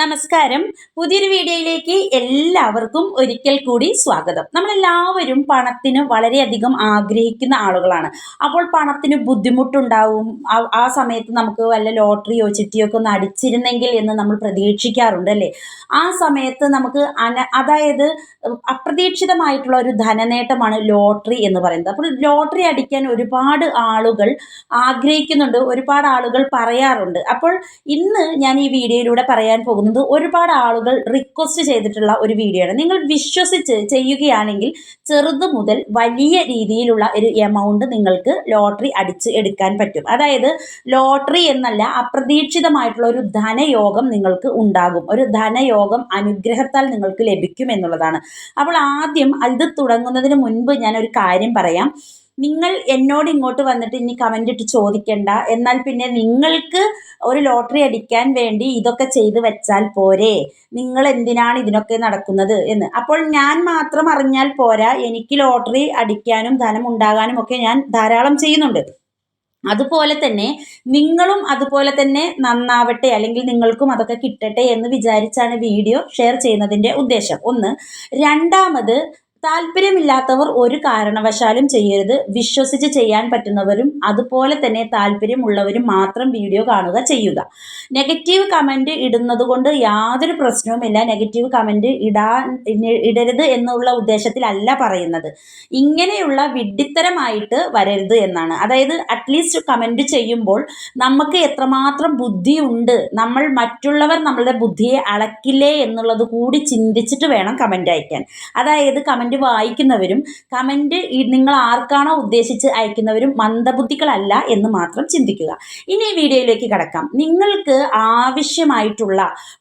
നമസ്കാരം. പുതിയൊരു വീഡിയോയിലേക്ക് എല്ലാവർക്കും ഒരിക്കൽ കൂടി സ്വാഗതം. നമ്മളെല്ലാവരും പണത്തിന് വളരെയധികം ആഗ്രഹിക്കുന്ന ആളുകളാണ്. അപ്പോൾ പണത്തിന് ബുദ്ധിമുട്ടുണ്ടാവും. ആ- സമയത്ത് നമുക്ക് വല്ല ലോട്ടറിയോ ചിട്ടിയോ ഒക്കെ ഒന്ന് അടിച്ചിരുന്നെങ്കിൽ എന്ന് നമ്മൾ പ്രതീക്ഷിക്കാറുണ്ട് അല്ലേ? ആ സമയത്ത് നമുക്ക് അന അതായത് അപ്രതീക്ഷിതമായിട്ടുള്ള ഒരു ധനനേട്ടമാണ് ലോട്ടറി എന്ന് പറയുന്നത്. അപ്പോൾ ലോട്ടറി അടിക്കാൻ ഒരുപാട് ആളുകൾ ആഗ്രഹിക്കുന്നുണ്ട്. ഒരുപാട് ആളുകൾ പറയാറുണ്ട്. അപ്പോൾ ഇന്ന് ഞാൻ ഈ വീഡിയോയിലൂടെ പറയാൻ പോകുന്നത് ഒരുപാട് ആളുകൾ റിക്വസ്റ്റ് ചെയ്തിട്ടുള്ള ഒരു വീഡിയോ ആണ്. നിങ്ങൾ വിശ്വസിച്ച് ചെയ്യുകയാണെങ്കിൽ ചെറുത് മുതൽ വലിയ രീതിയിലുള്ള ഒരു എമൗണ്ട് നിങ്ങൾക്ക് ലോട്ടറി അടിച്ച് എടുക്കാൻ പറ്റും. അതായത് ലോട്ടറി എന്നല്ല അപ്രതീക്ഷിതമായിട്ടുള്ള ഒരു ധനയോഗം നിങ്ങൾക്ക് ഉണ്ടാകും. ഒരു ധനയോഗം അനുഗ്രഹത്താൽ നിങ്ങൾക്ക് ലഭിക്കും എന്നുള്ളതാണ്. അപ്പോൾ ആദ്യം ഇത് തുടങ്ങുന്നതിന് മുൻപ് ഞാൻ ഒരു കാര്യം പറയാം. നിങ്ങൾ എന്നോട് ഇങ്ങോട്ട് വന്നിട്ട് ഇനി കമന്റ് ഇട്ട് ചോദിക്കണ്ട. എന്നാൽ പിന്നെ നിങ്ങൾക്ക് ഒരു ലോട്ടറി അടിക്കാൻ വേണ്ടി ഇതൊക്കെ ചെയ്ത് വെച്ചാൽ പോരെ. നിങ്ങൾ എന്തിനാണ് ഇതിനൊക്കെ നടക്കുന്നത് എന്ന്. അപ്പോൾ ഞാൻ മാത്രം അറിഞ്ഞാൽ പോരാ. എനിക്ക് ലോട്ടറി അടിക്കാനും ധനം ഉണ്ടാകാനും ഒക്കെ ഞാൻ ധാരാളം ചെയ്യുന്നുണ്ട്. അതുപോലെ തന്നെ നിങ്ങളും അതുപോലെ തന്നെ നന്നാവട്ടെ അല്ലെങ്കിൽ നിങ്ങൾക്കും അതൊക്കെ കിട്ടട്ടെ എന്ന് വിചാരിച്ചാണ് വീഡിയോ ഷെയർ ചെയ്യുന്നതിന്റെ ഉദ്ദേശം. ഒന്ന് രണ്ടാമത് താല്പര്യമില്ലാത്തവർ ഒരു കാരണവശാലും ചെയ്യരുത്. വിശ്വസിച്ച് ചെയ്യാൻ പറ്റുന്നവരും അതുപോലെ തന്നെ താല്പര്യമുള്ളവരും മാത്രം വീഡിയോ കാണുക ചെയ്യുക. നെഗറ്റീവ് കമന്റ് ഇടുന്നത് കൊണ്ട് യാതൊരു പ്രശ്നവുമില്ല. നെഗറ്റീവ് കമന്റ് ഇടാൻ ഇടരുത് എന്നുള്ള ഉദ്ദേശത്തിലല്ല പറയുന്നത്. ഇങ്ങനെയുള്ള വിഡ്ഢിത്തരമായിട്ട് വരരുത് എന്നാണ്. അതായത് അറ്റ്ലീസ്റ്റ് കമന്റ് ചെയ്യുമ്പോൾ നമുക്ക് എത്രമാത്രം ബുദ്ധിയുണ്ട് നമ്മൾ മറ്റുള്ളവർ നമ്മളുടെ ബുദ്ധിയെ അളക്കില്ലേ എന്നുള്ളത് കൂടി ചിന്തിച്ചിട്ട് വേണം കമന്റ് അയക്കാൻ. അതായത് കമന്റ് വായിക്കുന്നവരും കമന്റ് നിങ്ങൾ ആർക്കാണോ ഉദ്ദേശിച്ച് അയക്കുന്നവരും മന്ദബുദ്ധികളല്ല എന്ന് മാത്രം ചിന്തിക്കുക. ഇനി ഈ വീഡിയോയിലേക്ക് കടക്കാം. നിങ്ങൾക്ക് ആവശ്യമായിട്ടുള്ള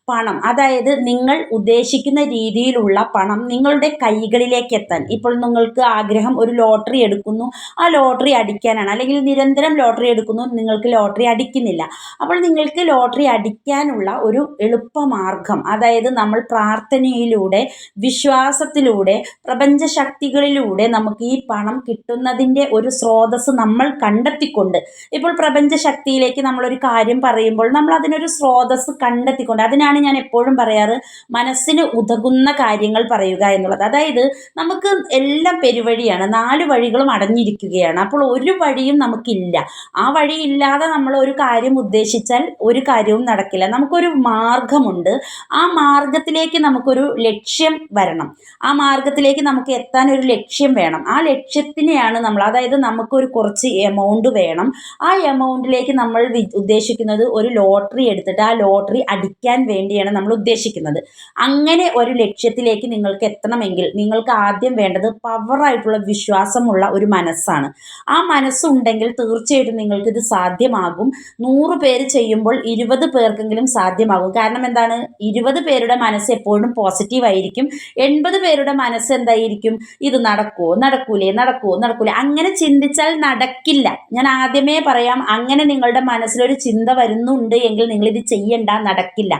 പണം അതായത് നിങ്ങൾ ഉദ്ദേശിക്കുന്ന രീതിയിലുള്ള പണം നിങ്ങളുടെ കൈകളിലേക്ക് എത്താൻ. ഇപ്പോൾ നിങ്ങൾക്ക് ആഗ്രഹം ഒരു ലോട്ടറി എടുക്കുന്നു ആ ലോട്ടറി അടിക്കാനാണ്. അല്ലെങ്കിൽ നിരന്തരം ലോട്ടറി എടുക്കുന്നു നിങ്ങൾക്ക് ലോട്ടറി അടിക്കുന്നില്ല. അപ്പോൾ നിങ്ങൾക്ക് ലോട്ടറി അടിക്കാനുള്ള ഒരു എളുപ്പമാർഗം അതായത് നമ്മൾ പ്രാർത്ഥനയിലൂടെ വിശ്വാസത്തിലൂടെ പ്രപഞ്ചശക്തികളിലൂടെ നമുക്ക് ഈ പണം കിട്ടുന്നതിന്റെ ഒരു സ്രോതസ് നമ്മൾ കണ്ടെത്തിക്കൊണ്ട്. ഇപ്പോൾ പ്രപഞ്ച ശക്തിയിലേക്ക് നമ്മളൊരു കാര്യം പറയുമ്പോൾ നമ്മൾ അതിനൊരു സ്രോതസ് കണ്ടെത്തിക്കൊണ്ട്. അതിനാണ് ഞാൻ എപ്പോഴും പറയാറ് മനസ്സിന് ഉതകുന്ന കാര്യങ്ങൾ പറയുക എന്നുള്ളത്. അതായത് നമുക്ക് എല്ലാം പെരുവഴിയാണ് നാല് വഴികളും അടഞ്ഞിരിക്കുകയാണ്. അപ്പോൾ ഒരു വഴിയും നമുക്കില്ല. ആ വഴി ഇല്ലാതെ നമ്മൾ ഒരു കാര്യം ഉദ്ദേശിച്ചാൽ ഒരു കാര്യവും നടക്കില്ല. നമുക്കൊരു മാർഗമുണ്ട്. ആ മാർഗത്തിലേക്ക് നമുക്കൊരു ലക്ഷ്യം വരണം. ആ മാർഗത്തിലേക്ക് നമുക്ക് എത്താൻ ഒരു ലക്ഷ്യം വേണം. ആ ലക്ഷ്യത്തിനെയാണ് നമ്മൾ അതായത് നമുക്കൊരു കുറച്ച് എമൗണ്ട് വേണം. ആ എമൗണ്ടിലേക്ക് നമ്മൾ ഉദ്ദേശിക്കുന്നത് ഒരു ലോട്ടറി എടുത്തിട്ട് ആ ലോട്ടറി അടിക്കാൻ വേണ്ടിയാണ് നമ്മൾ ഉദ്ദേശിക്കുന്നത്. അങ്ങനെ ഒരു ലക്ഷ്യത്തിലേക്ക് നിങ്ങൾക്ക് എത്തണമെങ്കിൽ നിങ്ങൾക്ക് ആദ്യം വേണ്ടത് പവറായിട്ടുള്ള വിശ്വാസമുള്ള ഒരു മനസ്സാണ്. ആ മനസ്സുണ്ടെങ്കിൽ തീർച്ചയായിട്ടും നിങ്ങൾക്ക് ഇത് സാധ്യമാകും. നൂറ് പേര് ചെയ്യുമ്പോൾ ഇരുപത് പേർക്കെങ്കിലും സാധ്യമാകും. കാരണം എന്താണ്? ഇരുപത് പേരുടെ മനസ്സ് എപ്പോഴും പോസിറ്റീവ് ആയിരിക്കും. എൺപത് പേരുടെ മനസ്സ് എന്തായിരിക്കും ഇത് നടക്കുമോ നടക്കൂലേ? നടക്കുമോ നടക്കൂലേ? അങ്ങനെ ചിന്തിച്ചാൽ നടക്കില്ല. ഞാൻ ആദ്യമേ പറയാം അങ്ങനെ നിങ്ങളുടെ മനസ്സിലൊരു ചിന്ത വരുന്നുണ്ട് എങ്കിൽ നിങ്ങൾ ഇത് ചെയ്യണ്ട നടക്കില്ല.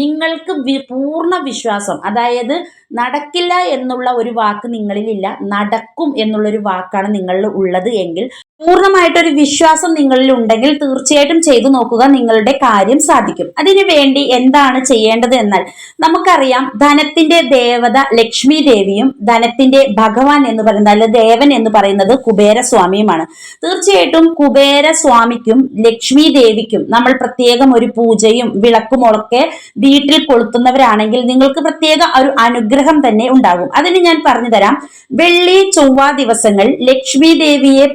നിങ്ങൾക്ക് പൂർണ വിശ്വാസം അതായത് നടക്കില്ല എന്നുള്ള ഒരു വാക്ക് നിങ്ങളിലില്ല നടക്കും എന്നുള്ളൊരു വാക്കാണ് നിങ്ങളിൽ ഉള്ളത് എങ്കിൽ പൂർണമായിട്ടൊരു വിശ്വാസം നിങ്ങളിൽ ഉണ്ടെങ്കിൽ തീർച്ചയായിട്ടും ചെയ്തു നോക്കുക നിങ്ങളുടെ കാര്യം സാധിക്കും. അതിനു വേണ്ടി എന്താണ് ചെയ്യേണ്ടത് എന്നാൽ നമുക്കറിയാം ധനത്തിന്റെ ദേവത ലക്ഷ്മി ദേവിയും ധനത്തിന്റെ ഭഗവാൻ എന്ന് പറയുന്നത് അല്ലെ ദേവൻ എന്ന് പറയുന്നത് കുബേരസ്വാമിയുമാണ് തീർച്ചയായിട്ടും കുബേരസ്വാമിക്കും ലക്ഷ്മി ദേവിക്കും നമ്മൾ പ്രത്യേകം ഒരു പൂജയും വിളക്കുമൊക്കെ വീട്ടിൽ കൊളുത്തുന്നവരാണെങ്കിൽ നിങ്ങൾക്ക് പ്രത്യേക ഒരു അനുഗ്രഹം തന്നെ ഉണ്ടാകും. അതിന് ഞാൻ പറഞ്ഞു തരാം വെള്ളി ചൊവ്വ ദിവസങ്ങൾ ലക്ഷ്മി ദേവിയെ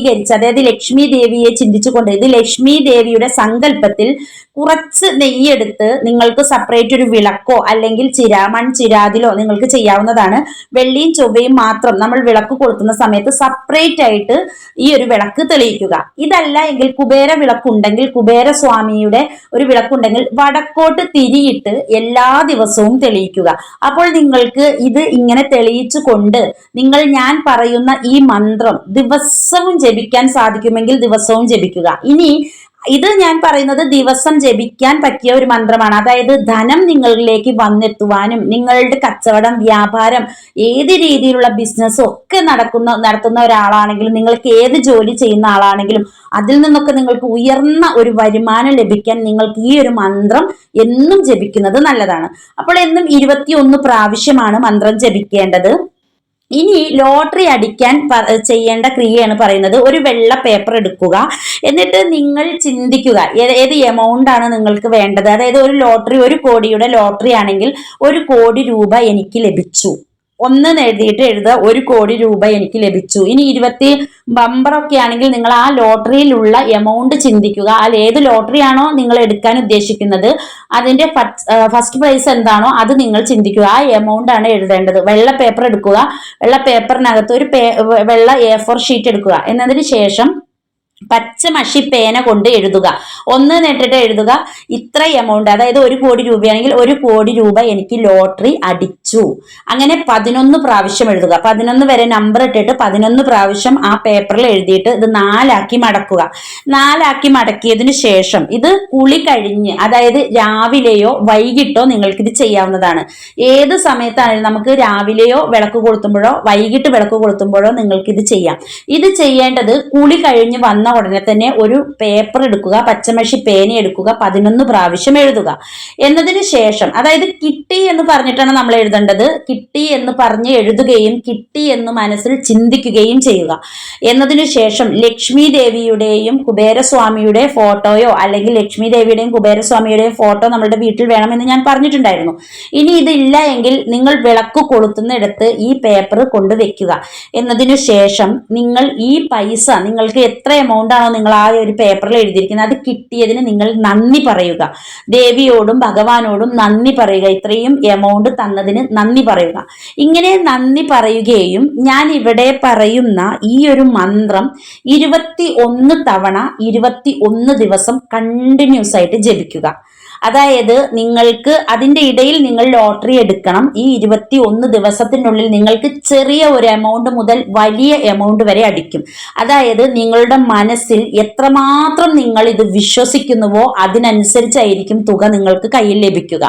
പ്രതിനിധീകരിച്ച് അതായത് ലക്ഷ്മി ദേവിയെ ചിന്തിച്ചുകൊണ്ട് ഇത് ലക്ഷ്മി ദേവിയുടെ സങ്കല്പത്തിൽ കുറച്ച് നെയ്യെടുത്ത് നിങ്ങൾക്ക് സെപ്പറേറ്റ് ഒരു വിളക്കോ അല്ലെങ്കിൽ ചിരാമൺ ചിരാതിലോ നിങ്ങൾക്ക് ചെയ്യാവുന്നതാണ്. വെള്ളിയും ചൊവ്വയും മാത്രം നമ്മൾ വിളക്ക് കൊളുത്തുന്ന സമയത്ത് സെപ്പറേറ്റ് ആയിട്ട് ഈ ഒരു വിളക്ക് തെളിയിക്കുക. ഇതല്ല എങ്കിൽ കുബേര വിളക്കുണ്ടെങ്കിൽ കുബേര സ്വാമിയുടെ ഒരു വിളക്കുണ്ടെങ്കിൽ വടക്കോട്ട് തിരിയിട്ട് എല്ലാ ദിവസവും തെളിയിക്കുക. അപ്പോൾ നിങ്ങൾക്ക് ഇത് ഇങ്ങനെ തെളിയിച്ചു കൊണ്ട് നിങ്ങൾ ഞാൻ പറയുന്ന ഈ മന്ത്രം ദിവസവും ജപിക്കാൻ സാധിക്കുമെങ്കിൽ ദിവസവും ജപിക്കുക. ഇനി ഇത് ഞാൻ പറയുന്നത് ദിവസം ജപിക്കാൻ പറ്റിയ ഒരു മന്ത്രമാണ്. അതായത് ധനം നിങ്ങളിലേക്ക് വന്നെത്തുവാനും നിങ്ങളുടെ കച്ചവടം വ്യാപാരം ഏത് രീതിയിലുള്ള ബിസിനസ്സും ഒക്കെ നടക്കുന്ന നടത്തുന്ന ഒരാളാണെങ്കിലും നിങ്ങൾക്ക് ഏത് ജോലി ചെയ്യുന്ന ആളാണെങ്കിലും അതിൽ നിന്നൊക്കെ നിങ്ങൾക്ക് ഉയർന്ന ഒരു വരുമാനം ലഭിക്കാൻ നിങ്ങൾക്ക് ഈ ഒരു മന്ത്രം എന്നും ജപിക്കുന്നത് നല്ലതാണ്. അപ്പോൾ എന്നും ഇരുപത്തിയൊന്ന് പ്രാവശ്യമാണ് മന്ത്രം ജപിക്കേണ്ടത്. ഇനി ലോട്ടറി അടിക്കാൻ ചെയ്യേണ്ട ക്രിയയാണ് പറയുന്നത്. ഒരു വെള്ള പേപ്പർ എടുക്കുക. എന്നിട്ട് നിങ്ങൾ ചിന്തിക്കുക. ഏത് എമൗണ്ട് ആണ് നിങ്ങൾക്ക് വേണ്ടത്? അതായത് ഒരു ലോട്ടറി ഒരു കോടിയുടെ ലോട്ടറി ആണെങ്കിൽ ഒരു കോടി രൂപ എനിക്ക് ലഭിച്ചു. ഒന്ന് എഴുതിയിട്ട് എഴുതുക ഒരു കോടി രൂപ എനിക്ക് ലഭിച്ചു. ഇനി ഇരുപത്തി ബമ്പറൊക്കെ ആണെങ്കിൽ നിങ്ങൾ ആ ലോട്ടറിയിലുള്ള എമൗണ്ട് ചിന്തിക്കുക. അതിൽ ഏത് ലോട്ടറി ആണോ നിങ്ങൾ എടുക്കാൻ ഉദ്ദേശിക്കുന്നത്. അതിന്റെ ഫസ്റ്റ് പ്രൈസ് എന്താണോ അത് നിങ്ങൾ ചിന്തിക്കുക. ആ എമൗണ്ട് ആണ് എഴുതേണ്ടത്. വെള്ള പേപ്പർ എടുക്കുക. വെള്ള പേപ്പറിനകത്ത് ഒരു വെള്ള എ ഫോർ ഷീറ്റ് എടുക്കുക. എന്നതിന് ശേഷം പച്ചമഷി പേന കൊണ്ട് എഴുതുക. ഒന്ന് നേട്ടിട്ട് എഴുതുക. ഇത്ര എമൗണ്ട് അതായത് ഒരു കോടി രൂപയാണെങ്കിൽ ഒരു കോടി രൂപ എനിക്ക് ലോട്ടറി അടിച്ചു. അങ്ങനെ പതിനൊന്ന് പ്രാവശ്യം എഴുതുക. പതിനൊന്ന് വരെ നമ്പർ ഇട്ടിട്ട് പതിനൊന്ന് പ്രാവശ്യം ആ പേപ്പറിൽ എഴുതിയിട്ട് ഇത് നാലാക്കി മടക്കുക. നാലാക്കി മടക്കിയതിന് ശേഷം ഇത് കുളി കഴിഞ്ഞ് അതായത് രാവിലെയോ വൈകിട്ടോ നിങ്ങൾക്ക് ഇത് ചെയ്യാവുന്നതാണ്. ഏത് സമയത്താണെങ്കിലും നമുക്ക് രാവിലെയോ വിളക്ക് കൊളുത്തുമ്പോഴോ വൈകിട്ട് വിളക്ക് കൊളുത്തുമ്പോഴോ ഇത് ചെയ്യാം. ഇത് ചെയ്യേണ്ടത് കുളി കഴിഞ്ഞ് വന്ന ഉടനെ തന്നെ ഒരു പേപ്പർ എടുക്കുക പച്ചമഷി പേന എടുക്കുക പതിനൊന്ന് പ്രാവശ്യം എഴുതുക. എന്നതിന് ശേഷം അതായത് കിട്ടി എന്ന് പറഞ്ഞിട്ടാണ് നമ്മൾ എഴുതേണ്ടത്. കിട്ടി എന്ന് പറഞ്ഞ് എഴുതുകയും കിട്ടി എന്ന് മനസ്സിൽ ചിന്തിക്കുകയും ചെയ്യുക. എന്നതിനു ശേഷം ലക്ഷ്മി ദേവിയുടെയും കുബേരസ്വാമിയുടെ ഫോട്ടോയോ അല്ലെങ്കിൽ ലക്ഷ്മി ദേവിയുടെയും കുബേരസ്വാമിയുടെയും ഫോട്ടോ നമ്മുടെ വീട്ടിൽ വേണമെന്ന് ഞാൻ പറഞ്ഞിട്ടുണ്ടായിരുന്നു. ഇനി ഇതില്ല എങ്കിൽ നിങ്ങൾ വിളക്ക് കൊളുത്തുന്നിടത്ത് ഈ പേപ്പർ കൊണ്ടുവയ്ക്കുക. എന്നതിനു ശേഷം നിങ്ങൾ ഈ പൈസ നിങ്ങൾക്ക് എത്ര എമൗണ്ട് എമൗണ്ടാണോ നിങ്ങൾ ആ ഒരു പേപ്പറിൽ എഴുതിയിരിക്കുന്നത്? അത് കിട്ടിയതിന് നിങ്ങൾ നന്ദി പറയുക. ദേവിയോടും ഭഗവാനോടും നന്ദി പറയുക. ഇത്രയും എമൗണ്ട് തന്നതിന് നന്ദി പറയുക. ഇങ്ങനെ നന്ദി പറയുകയും ഞാൻ ഇവിടെ പറയുന്ന ഈ ഒരു മന്ത്രം ഇരുപത്തി ഒന്ന് തവണ ഇരുപത്തി ഒന്ന് ദിവസം കണ്ടിന്യൂസ് ആയിട്ട് ജപിക്കുക. അതായത് നിങ്ങൾക്ക് അതിന്റെ ഇടയിൽ നിങ്ങൾ ലോട്ടറി എടുക്കണം. ഈ ഇരുപത്തി ഒന്ന് ദിവസത്തിനുള്ളിൽ നിങ്ങൾക്ക് ചെറിയ ഒരു എമൗണ്ട് മുതൽ വലിയ എമൗണ്ട് വരെ അടിക്കും. അതായത് നിങ്ങളുടെ മനസ്സിൽ എത്രമാത്രം നിങ്ങൾ ഇത് വിശ്വസിക്കുന്നുവോ അതിനനുസരിച്ചായിരിക്കും തുക നിങ്ങൾക്ക് കയ്യിൽ ലഭിക്കുക.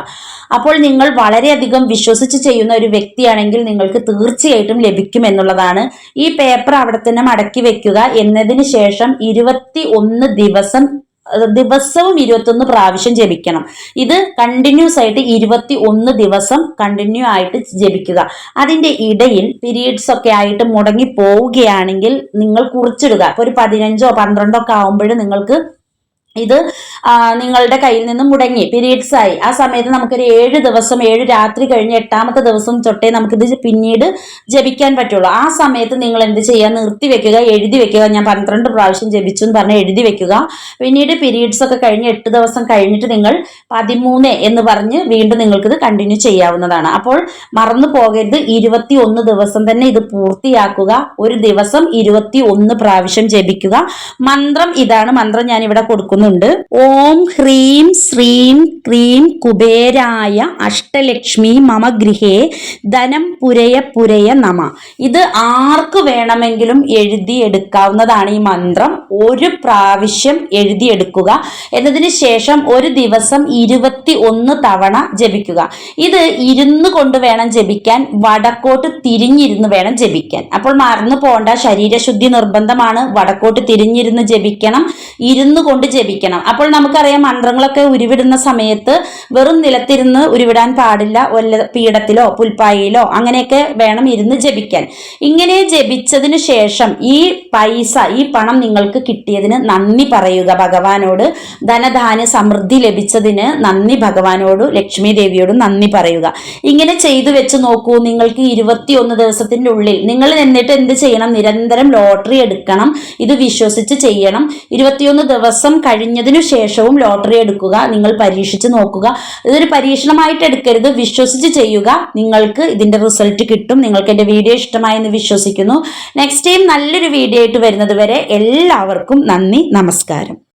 അപ്പോൾ നിങ്ങൾ വളരെയധികം വിശ്വസിച്ച് ചെയ്യുന്ന ഒരു വ്യക്തിയാണെങ്കിൽ നിങ്ങൾക്ക് തീർച്ചയായിട്ടും ലഭിക്കും എന്നുള്ളതാണ്. ഈ പേപ്പർ അവിടെ തന്നെ മടക്കി വെക്കുക. എന്നതിന് ശേഷം ഇരുപത്തി ഒന്ന് ദിവസം ദിവസവും ഇരുപത്തൊന്ന് പ്രാവശ്യം ജപിക്കണം. ഇത് കണ്ടിന്യൂസ് ആയിട്ട് ഇരുപത്തി ഒന്ന് ദിവസം കണ്ടിന്യൂ ആയിട്ട് ജപിക്കുക. അതിന്റെ ഇടയിൽ പീരീഡ്സ് ഒക്കെ ആയിട്ട് മുടങ്ങി പോവുകയാണെങ്കിൽ നിങ്ങൾ കുറിച്ചിടുക. ഒരു പതിനഞ്ചോ പന്ത്രണ്ടോ ഒക്കെ ആകുമ്പോൾ നിങ്ങൾക്ക് ഇത് നിങ്ങളുടെ കയ്യിൽ നിന്ന് മുടങ്ങി പീരീഡ്സ് ആയി ആ സമയത്ത് നമുക്കൊരു ഏഴ് ദിവസം ഏഴ് രാത്രി കഴിഞ്ഞ് എട്ടാമത്തെ ദിവസം തൊട്ടേ നമുക്കിത് പിന്നീട് ജപിക്കാൻ പറ്റുള്ളൂ. ആ സമയത്ത് നിങ്ങൾ എന്ത് ചെയ്യുക? നിർത്തി വെക്കുക എഴുതി വെക്കുക. ഞാൻ പന്ത്രണ്ട് പ്രാവശ്യം ജപിച്ചു എന്ന് പറഞ്ഞ് എഴുതി വെക്കുക. പിന്നീട് പീരീഡ്സ് ഒക്കെ കഴിഞ്ഞ് എട്ട് ദിവസം കഴിഞ്ഞിട്ട് നിങ്ങൾ പതിമൂന്ന് എന്ന് പറഞ്ഞ് വീണ്ടും നിങ്ങൾക്കിത് കണ്ടിന്യൂ ചെയ്യാവുന്നതാണ്. അപ്പോൾ മറന്നു പോകരുത്. ഇരുപത്തി ഒന്ന് ദിവസം തന്നെ ഇത് പൂർത്തിയാക്കുക. ഒരു ദിവസം ഇരുപത്തി ഒന്ന് പ്രാവശ്യം ജപിക്കുക. മന്ത്രം ഇതാണ്. മന്ത്രം ഞാൻ ഇവിടെ കൊടുക്കുന്നു. പറയുന്നുണ്ട് ഓം ഹ്രീം ശ്രീം ക്രീം കുബേരായ അഷ്ടലക്ഷ്മി മമ ഗൃഹേ ധനം പുരയ പുരയ നമ. ഇത് ആർക്ക് വേണമെങ്കിലും എഴുതി എടുക്കാവുന്നതാണ് ഈ മന്ത്രം. ഒരു പ്രാവശ്യം എഴുതിയെടുക്കുക എന്നതിന് ശേഷം ഒരു ദിവസം ഇരുപത്തി ഒന്ന് തവണ ജപിക്കുക. ഇത് ഇരുന്ന് കൊണ്ട് വേണം ജപിക്കാൻ വടക്കോട്ട് തിരിഞ്ഞിരുന്ന് വേണം ജപിക്കാൻ. അപ്പോൾ മറന്നു പോകേണ്ട ശരീരശുദ്ധി നിർബന്ധമാണ്. വടക്കോട്ട് തിരിഞ്ഞിരുന്ന് ജപിക്കണം. ഇരുന്ന് കൊണ്ട് ജപിക്കണം. ജപിക്കണം അപ്പോൾ നമുക്കറിയാം മന്ത്രങ്ങളൊക്കെ ഉരുവിടുന്ന സമയത്ത് വെറും നിലത്തിരുന്ന് ഉരുവിടാൻ പാടില്ല. വല്ല പീഠത്തിലോ പുൽപ്പായയിലോ അങ്ങനെയൊക്കെ വേണം ഇരുന്ന് ജപിക്കാൻ. ഇങ്ങനെ ജപിച്ചതിന് ശേഷം ഈ പൈസ ഈ പണം നിങ്ങൾക്ക് കിട്ടിയതിന് നന്ദി പറയുക ഭഗവാനോട്. ധനധാന്യ സമൃദ്ധി ലഭിച്ചതിന് നന്ദി ഭഗവാനോട് ലക്ഷ്മി ദേവിയോടും നന്ദി പറയുക. ഇങ്ങനെ ചെയ്തു വെച്ച് നോക്കൂ നിങ്ങൾക്ക് ഇരുപത്തിയൊന്ന് ദിവസത്തിന്റെ ഉള്ളിൽ നിങ്ങൾ എന്നിട്ട് എന്ത് ചെയ്യണം? നിരന്തരം ലോട്ടറി എടുക്കണം. ഇത് വിശ്വസിച്ച് ചെയ്യണം. ഇരുപത്തിയൊന്ന് ദിവസം കഴിഞ്ഞതിനു ശേഷവും ലോട്ടറി എടുക്കുക നിങ്ങൾ പരീക്ഷിച്ച് നോക്കുക. ഇതൊരു പരീക്ഷണമായിട്ട് എടുക്കരുത്. വിശ്വസിച്ച് ചെയ്യുക. നിങ്ങൾക്ക് ഇതിന്റെ റിസൾട്ട് കിട്ടും. നിങ്ങൾക്ക് എന്റെ വീഡിയോ ഇഷ്ടമായെന്ന് വിശ്വസിക്കുന്നു. നെക്സ്റ്റ് ടൈം നല്ലൊരു വീഡിയോ ആയിട്ട് വരുന്നത് വരെ എല്ലാവർക്കും നന്ദി നമസ്കാരം.